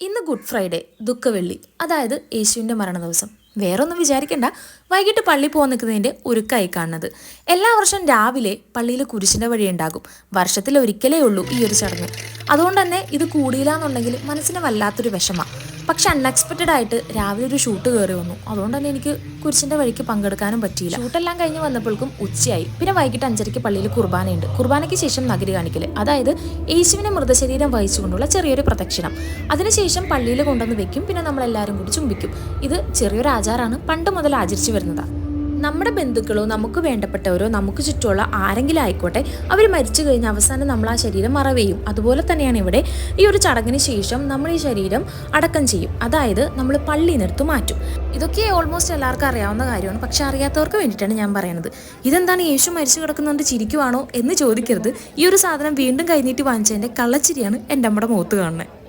ഇന്ന് good Friday ദുഃഖവെള്ളി അതായത് യേശുവിന്റെ മരണ ദിവസം വേറൊന്നും വിചാരിക്കണ്ട വൈകിട്ട് പള്ളി പോകാൻ നിൽക്കുന്നതിന്റെ ഒരുക്കായി കാണുന്നത്. എല്ലാ വർഷവും രാവിലെ പള്ളിയിൽ കുരിശിന്റെ വഴി ഉണ്ടാകും. വർഷത്തിൽ ഒരിക്കലേ ഉള്ളൂ ഈ ഒരു ചടങ്ങ്. അതുകൊണ്ട് തന്നെ ഇത് കൂടിയില്ല എന്നുണ്ടെങ്കിൽ മനസ്സിന് വല്ലാത്തൊരു വിഷമമാണ് പക്ഷെ അൺഎക്സ്പെക്റ്റഡ് ആയിട്ട് രാവിലെ ഒരു ഷൂട്ട് കയറി വന്നു. അതുകൊണ്ട് തന്നെ എനിക്ക് കുരിശിന്റെ വഴിക്ക് പങ്കെടുക്കാനും പറ്റിയില്ല. ഷൂട്ടെല്ലാം കഴിഞ്ഞ് വന്നപ്പോഴേക്കും ഉച്ചയായി. പിന്നെ വൈകിട്ട് അഞ്ചരയ്ക്ക് പള്ളിയിൽ കുർബാനയുണ്ട്. കുർബാനയ്ക്ക് ശേഷം നഗരി കാണിക്കൽ അതായത് യേശുവിനെ മൃതശരീരം വഹിച്ചുകൊണ്ടുള്ള ചെറിയൊരു പ്രദക്ഷിണം. അതിനുശേഷം പള്ളിയിൽ കൊണ്ടുവന്ന് വെക്കും. പിന്നെ നമ്മളെല്ലാവരും കൂടി ചുംബിക്കും. ഇത് ചെറിയൊരു ആചാരമാണ്. പണ്ട് മുതൽ ആചരിച്ചു വരുന്നതാണ് നമ്മുടെ ബന്ധുക്കളോ നമുക്ക് വേണ്ടപ്പെട്ടവരോ നമുക്ക് ചുറ്റുമുള്ള ആരെങ്കിലും ആയിക്കോട്ടെ അവർ മരിച്ചു കഴിഞ്ഞ അവസാനം നമ്മൾ ആ ശരീരം മറവേയും. അതുപോലെ തന്നെയാണ് ഇവിടെ ഈ ഒരു ചടങ്ങിന് ശേഷം നമ്മൾ ഈ ശരീരം അടക്കം ചെയ്യും. അതായത് നമ്മൾ പള്ളി നിർത്തു മാറ്റും. ഇതൊക്കെ ഓൾമോസ്റ്റ് എല്ലാവർക്കും അറിയാവുന്ന കാര്യമാണ്. പക്ഷെ അറിയാത്തവർക്ക് വേണ്ടിയിട്ടാണ് ഞാൻ പറയുന്നത്. ഇതെന്താണ് യേശു മരിച്ചു കിടക്കുന്നുണ്ട് ചിരിക്കുവാണോ എന്ന് ചോദിക്കരുത്. ഈ ഒരു സാധനം വീണ്ടും കൈനീട്ടി വാങ്ങിച്ചതിന്റെ കള്ളച്ചിരിയാണ് എന്റെ അമ്മയുടെ മുഖത്ത് കാണുന്നത്.